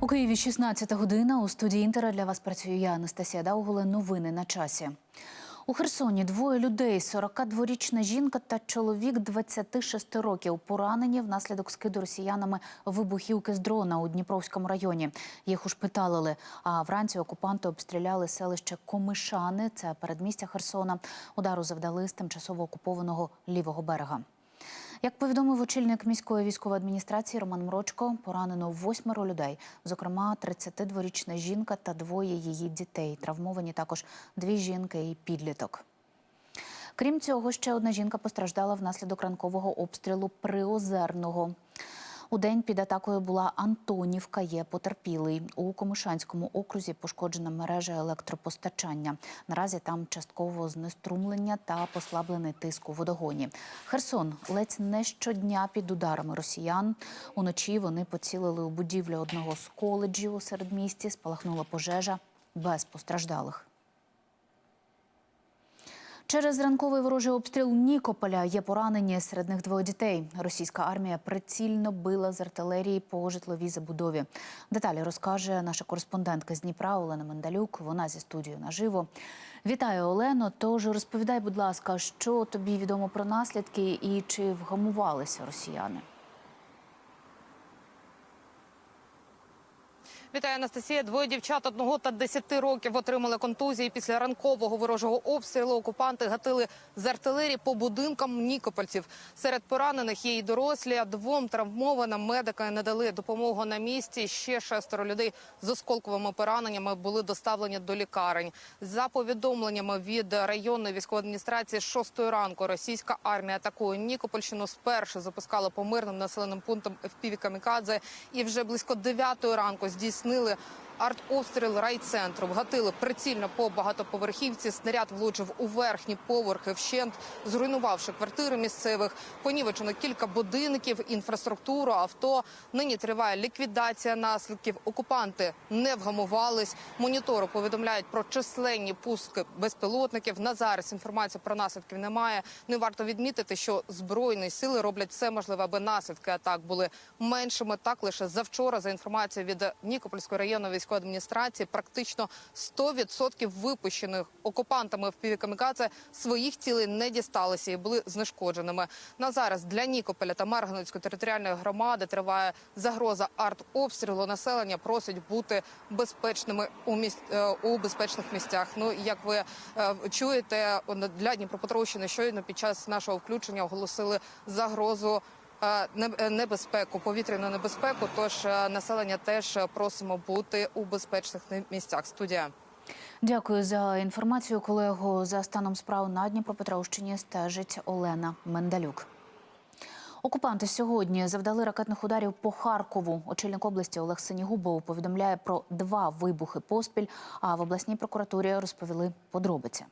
У Києві 16 година. У студії Інтера для вас працює я, Анастасія Дауголе. Новини на часі. У Херсоні двоє людей: 42-річна жінка та чоловік 26 років, поранені внаслідок скиду росіянами вибухівки з дрона у Дніпровському районі. Їх ушпиталили. А вранці окупанти обстріляли селище Комишани. Це передмістя Херсона. Удару завдали з тимчасово окупованого лівого берега. Як повідомив очільник міської військової адміністрації Роман Мрочко, поранено восьмеро людей, зокрема 32-річна жінка та двоє її дітей. Травмовані також дві жінки і підліток. Крім цього, ще одна жінка постраждала внаслідок ранкового обстрілу Приозерного. У день під атакою була Антонівка. Є потерпілий у Комишанському окрузі. Пошкоджена мережа електропостачання. Наразі там частково знеструмлення та послаблений тиск у водогоні. Херсон ледь не щодня під ударами росіян. Уночі вони поцілили у будівлю одного з коледжів у середмісті. Спалахнула пожежа без постраждалих. Через ранковий ворожий обстріл Нікополя є поранені серед них двоє дітей. Російська армія прицільно била з артилерії по житловій забудові. Деталі розкаже наша кореспондентка з Дніпра Олена Мендалюк. Вона зі студією наживо. Вітаю, Олено. Тож розповідай, будь ласка, що тобі відомо про наслідки і чи вгамувалися росіяни? Вітаю, Анастасія. Двоє дівчат одного та десяти років отримали контузії після ранкового ворожого обстрілу. Окупанти гатили з артилерії по будинкам нікопольців. Серед поранених є і дорослі. а Двом травмованим медики надали допомогу на місці. Ще шестеро людей з осколковими пораненнями були доставлені до лікарень. За повідомленнями від районної військової адміністрації, шостої ранку російська армія атакує Нікопольщину. Спершу запускала по мирним населеним пунктам FPV «Камікадзе» і вже близько дев'ятої ранку здійснили артобстріл райцентру. Вгатили прицільно по багатоповерхівці. Снаряд влучив у верхні поверхи вщент, зруйнувавши квартири місцевих. Понівечено кілька будинків, інфраструктуру, авто. Нині триває ліквідація наслідків. Окупанти не вгамувались. Монітори повідомляють про численні пуски безпілотників. На зараз інформації про наслідків немає. Не варто відмітити, що збройні сили роблять все можливе, аби наслідки атак були меншими. Так лише завчора, за інформацією від Нікопольської районної військової адміністрації, практично 100% випущених окупантами в камікадзе своїх цілей не дісталися і були знешкодженими. На зараз для Нікополя та Марганецької територіальної громади триває загроза артобстрілу. Населення просить бути безпечними у міс... е, у безпечних місцях. Ну як ви е, чуєте, для Дніпропетровщини щойно під час нашого включення оголосили загрозу. Е, не- Небезпеку, повітряну небезпеку. Тож е, населення теж е, просимо бути у безпечних місцях. Студія. Дякую за інформацію, колего. За станом справ на Дніпропетровщині стежить Олена Мендалюк. Окупанти сьогодні завдали ракетних ударів по Харкову. Очільник області Олег Синігубов повідомляє про два вибухи поспіль. А в обласній прокуратурі розповіли подробиці.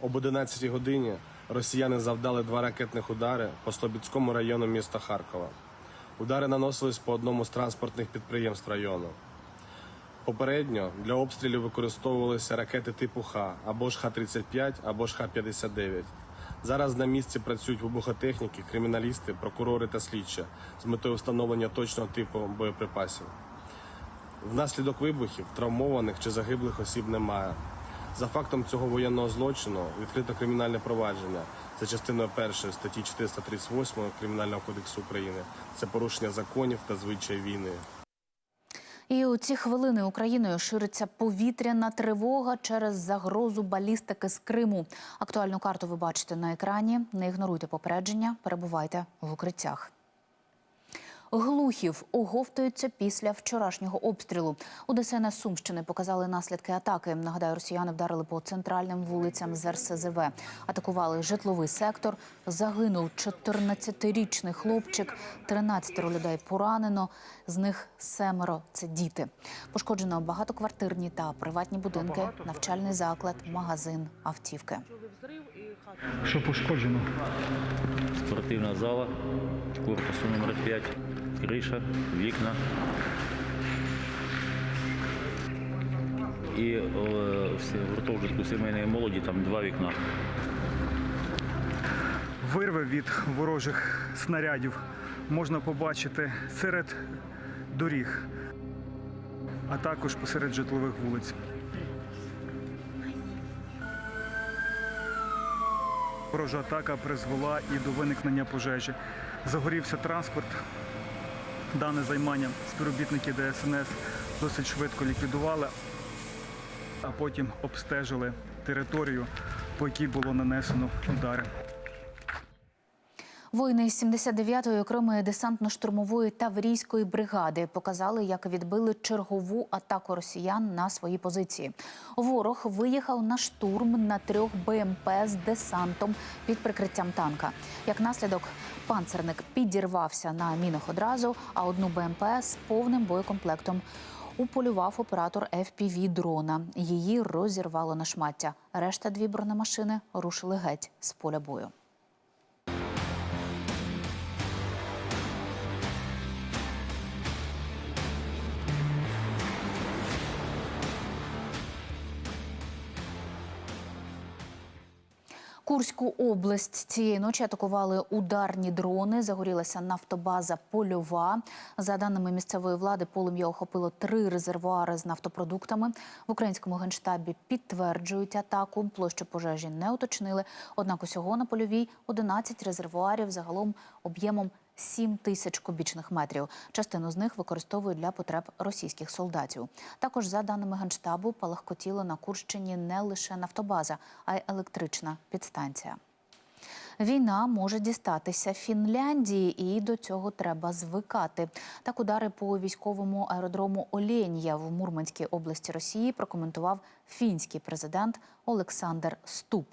Об 11 годині росіяни завдали два ракетних удари по Слобідському району міста Харкова. Удари наносились по одному з транспортних підприємств району. Попередньо для обстрілів використовувалися ракети типу Х або ж Х-35, або ж Х-59. Зараз на місці працюють вибухотехніки, криміналісти, прокурори та слідчі з метою встановлення точного типу боєприпасів. Внаслідок вибухів травмованих чи загиблих осіб немає. За фактом цього воєнного злочину відкрито кримінальне провадження за частиною першої статті 438 Кримінального кодексу України. Це порушення законів та звичаї війни. І у ці хвилини Україною шириться повітряна тривога через загрозу балістики з Криму. Актуальну карту ви бачите на екрані. Не ігноруйте попередження, перебувайте в укриттях. Глухів оговтуються після вчорашнього обстрілу. У ДСНС Сумщини показали наслідки атаки. Нагадаю, росіяни вдарили по центральним вулицям з РСЗВ. Атакували житловий сектор. Загинув 14-річний хлопчик. 13 людей поранено. З них семеро це діти. Пошкоджено багатоквартирні та приватні будинки, навчальний заклад, магазин, автівки. Що пошкоджено? Спортивна зала корпусу номер 5, криша, вікна. І е, в гуртожитку сімейної молоді там два вікна. Вирви від ворожих снарядів можна побачити серед доріг. а також посеред житлових вулиць. Ворожа атака призвела і до виникнення пожежі. Загорівся транспорт. Дане займання співробітники ДСНС досить швидко ліквідували, а потім обстежили територію, по якій було нанесено удари. Воїни з 79-ї окремої десантно-штурмової таврійської бригади показали, як відбили чергову атаку росіян на свої позиції. Ворог виїхав на штурм на трьох БМП з десантом під прикриттям танка. Як наслідок, панцерник підірвався на мінах одразу, а одну БМП з повним боєкомплектом уполював оператор fpv дрона. Її розірвало на шмаття. Решта дві бронемашини рушили геть з поля бою. Курську область цієї ночі атакували ударні дрони. Загорілася нафтобаза Польова. За даними місцевої влади, полум'я охопило три резервуари з нафтопродуктами. В українському генштабі підтверджують атаку. Площу пожежі не уточнили. Однак усього на польовій 11 резервуарів загалом об'ємом 7 тисяч кубічних метрів. Частину з них використовують для потреб російських солдатів. Також, за даними генштабу, палахкотіло на Курщині не лише нафтобаза, а й електрична підстанція. Війна може дістатися Фінляндії, і до цього треба звикати. Так, удари по військовому аеродрому Оленія в Мурманській області Росії прокоментував фінський президент Олександр Ступ.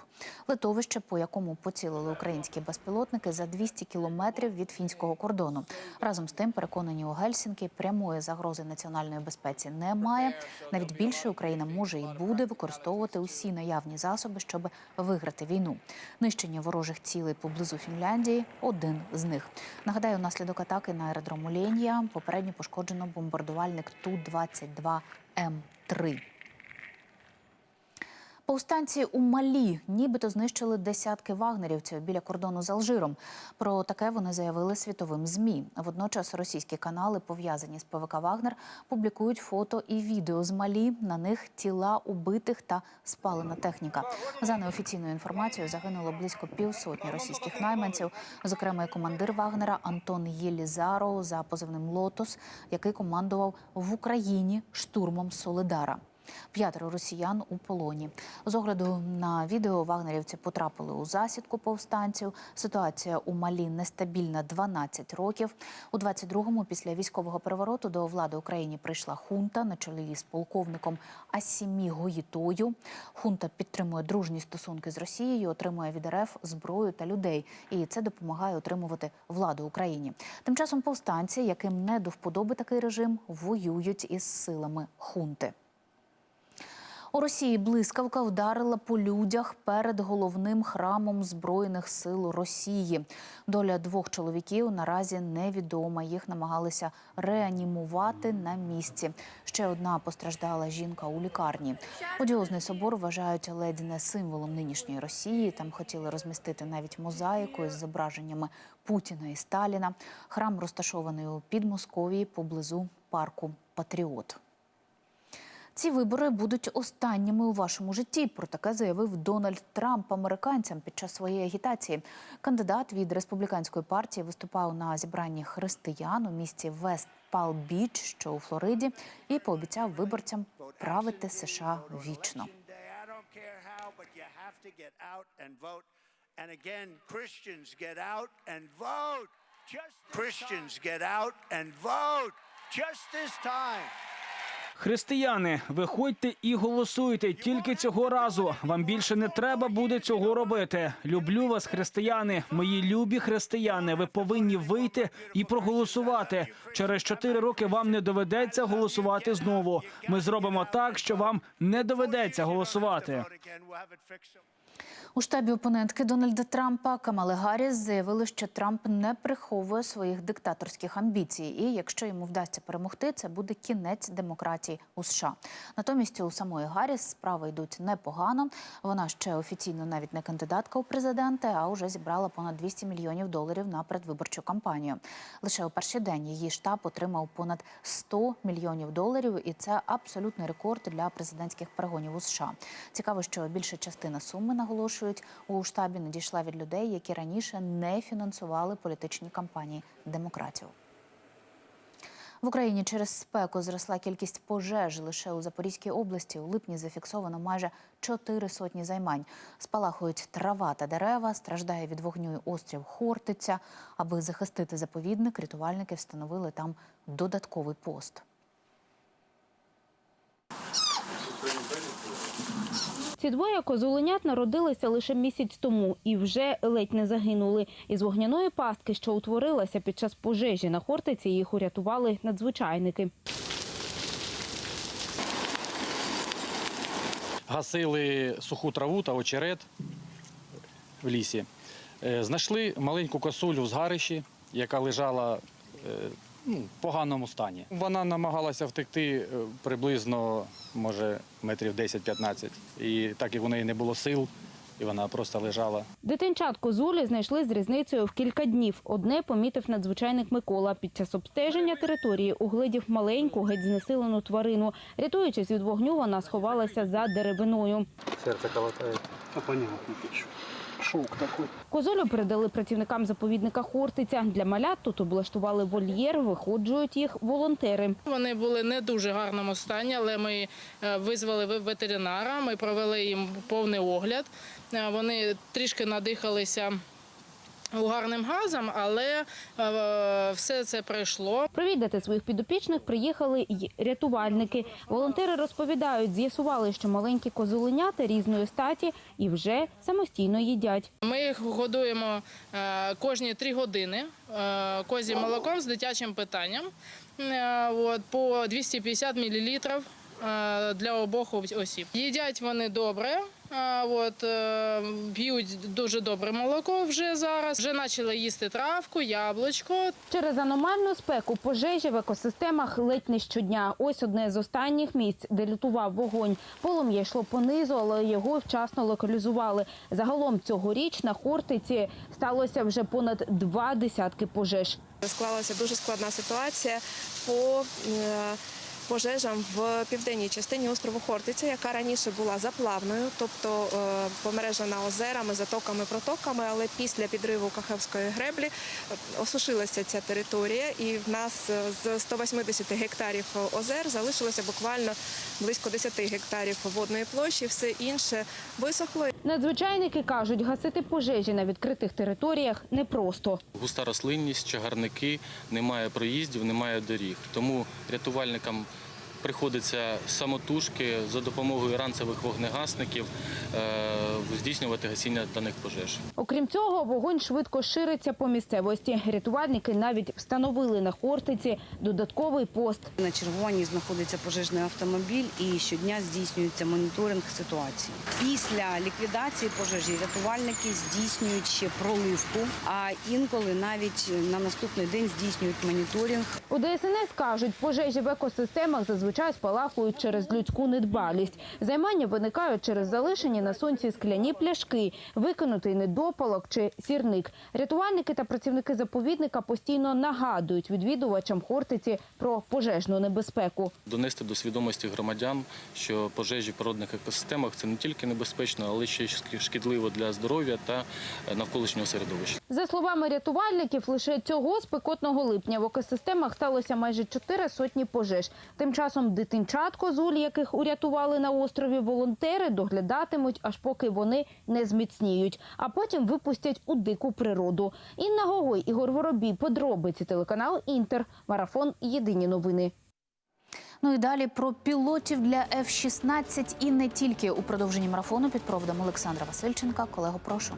Литовище, по якому поцілили українські безпілотники за 200 кілометрів від фінського кордону. Разом з тим, переконані у Гельсінкі, прямої загрози національної безпеці немає. Навіть більше Україна може і буде використовувати усі наявні засоби, щоб виграти війну. Нищення ворожих цілей поблизу Фінляндії один з них. Нагадаю, наслідок атаки на аеродром Оленія попередньо пошкоджено бомбардувальник Ту-22 М3. Повстанці у Малі нібито знищили десятки вагнерівців біля кордону з Алжиром. Про таке вони заявили світовим змі. Водночас російські канали, пов'язані з ПВК Вагнер, публікують фото і відео з Малі. На них тіла убитих та спалена техніка. За неофіційною інформацією загинуло близько півсотні російських найманців, зокрема і командир Вагнера Антон Єлізаро за позивним Лотос, який командував в Україні штурмом Солидара. П'ятеро росіян у полоні. З огляду на відео вагнерівці потрапили у засідку повстанців. Ситуація у Малі нестабільна 12 років. У 22-му після військового перевороту до влади Україні прийшла хунта на чолі з полковником Асімі Гоїтою. Хунта підтримує дружні стосунки з Росією, отримує від РФ зброю та людей, і це допомагає отримувати владу Україні. Тим часом повстанці, яким не до вподоби такий режим, воюють із силами хунти. У Росії блискавка вдарила по людях перед головним храмом збройних сил Росії. Доля двох чоловіків наразі невідома. Їх намагалися реанімувати на місці. Ще одна постраждала жінка у лікарні. Одіозний собор вважають ледь не символом нинішньої Росії. Там хотіли розмістити навіть мозаїку із зображеннями Путіна і Сталіна. Храм розташований у Підмосков'ї поблизу парку Патріот. Ці вибори будуть останніми у вашому житті. Про таке заявив Дональд Трамп американцям під час своєї агітації. Кандидат від республіканської партії виступав на зібранні християн у місті Вест Пал Біч, що у Флориді, і пообіцяв виборцям правити США вічно. And again, Christians get out and vote. Christians get out and vote. Just this time. Християни, виходьте і голосуйте тільки цього разу. Вам більше не треба буде цього робити. Люблю вас, християни, мої любі християни. Ви повинні вийти і проголосувати. Через чотири роки вам не доведеться голосувати знову. Ми зробимо так, що вам не доведеться голосувати. У штабі опонентки Дональда Трампа Камали Гарріс заявили, що Трамп не приховує своїх диктаторських амбіцій, і якщо йому вдасться перемогти, це буде кінець демократії у США. Натомість у самої Гарріс справи йдуть непогано. Вона ще офіційно навіть не кандидатка у президенти, а вже зібрала понад 200 мільйонів доларів на передвиборчу кампанію. Лише у перший день її штаб отримав понад 100 мільйонів доларів, і це абсолютний рекорд для президентських перегонів у США. Цікаво, що більша частина суми наголошують у штабі надійшла від людей, які раніше не фінансували політичні кампанії демократів. В Україні через спеку зросла кількість пожеж лише у Запорізькій області. У липні зафіксовано майже чотири сотні займань. Спалахують трава та дерева, страждає від вогню і острів Хортиця. Аби захистити заповідник, рятувальники встановили там додатковий пост. Ці двоє козуленят народилися лише місяць тому і вже ледь не загинули. Із вогняної пастки, що утворилася під час пожежі на Хортиці, їх урятували надзвичайники. гасили суху траву та очерет в лісі. Е, Знайшли маленьку косулю в згарищі, яка лежала е, ну, в поганому стані. Вона намагалася втекти е, приблизно, може, метрів 10-15. І так як у неї не було сил, і вона просто лежала. Дитинчат козулі знайшли з різницею в кілька днів. Одне помітив надзвичайник Микола. Під час обстеження території угледів маленьку, геть знесилену тварину. Рятуючись від вогню, вона сховалася за деревиною. Серце калатає. Козулю передали працівникам заповідника Хортиця. Для малят тут облаштували вольєр, виходжують їх волонтери. Вони були не дуже гарному стані, але ми е, визвали ве- ветеринара. Ми провели їм повний огляд. Е, Вони трішки надихалися угарним газом, але е, все це пройшло. Провідати своїх підопічних приїхали й рятувальники. Волонтери розповідають, з'ясували, що маленькі козуленята різної статі і вже самостійно їдять. Ми їх годуємо е, кожні три години е, козім молоком з дитячим питанням. От, по 250 мл для обох осіб. Їдять вони добре. е, От, е, п'ють дуже добре молоко вже зараз. Вже почали їсти травку, яблучко. Через аномальну спеку пожежі в екосистемах ледь не щодня. Ось одне з останніх місць, де лютував вогонь. Полум'я йшло понизу, але його вчасно локалізували. Загалом цьогоріч на Хортиці сталося вже понад два десятки пожеж. Склалася дуже складна ситуація по е, пожежам в південній частині острову Хортиця, яка раніше була заплавною, тобто е, помережена озерами, затоками, протоками. Але після підриву Кахевської греблі е, осушилася ця територія, і в нас е, з 180 гектарів озер залишилося буквально близько 10 гектарів водної площі. Все інше висохло. Надзвичайники кажуть, гасити пожежі на відкритих територіях непросто. Густа рослинність, чагарники, немає проїздів, немає доріг. Тому рятувальникам приходиться самотужки за допомогою ранцевих вогнегасників е, здійснювати гасіння даних пожеж. Окрім цього, вогонь швидко шириться по місцевості. Рятувальники навіть встановили на Хортиці додатковий пост. На чергуванні знаходиться пожежний автомобіль і щодня здійснюється моніторинг ситуації. Після ліквідації пожежі рятувальники здійснюють ще проливку, а інколи навіть на наступний день здійснюють моніторинг У ДСНС кажуть, пожежі в екосистемах зазвичай спалахують через людську недбалість. Займання виникають через залишені на сонці скляні пляшки, викинутий недопалок чи сірник. Рятувальники та працівники заповідника постійно нагадують відвідувачам Хортиці про пожежну небезпеку. Донести до свідомості громадян, що пожежі в природних екосистемах це не тільки небезпечно, але ще й шкідливо для здоров'я та е, навколишнього середовища. За словами рятувальників, лише цього спекотного липня в екосистемах сталося майже чотири сотні пожеж. Тим часом дитинчат козуль, яких урятували на острові волонтери, доглядатимуть, аж поки вони не зміцніють, а потім випустять у дику природу. Інна Гогой, Ігор Воробій, подробиці телеканал Інтер, марафон. Єдині новини. Ну і далі про пілотів для F-16 і не тільки у продовженні марафону під проводом Олександра Васильченка. Колего, прошу.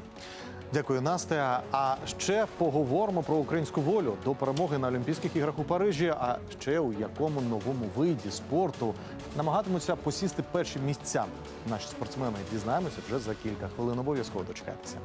Дякую, Настя. А ще поговоримо про українську волю до перемоги на Олімпійських іграх у Парижі. А ще у якому новому виді спорту намагатимуться посісти перші місця. Наші спортсмени дізнаємося вже за кілька хвилин. Обов'язково дочекайтеся.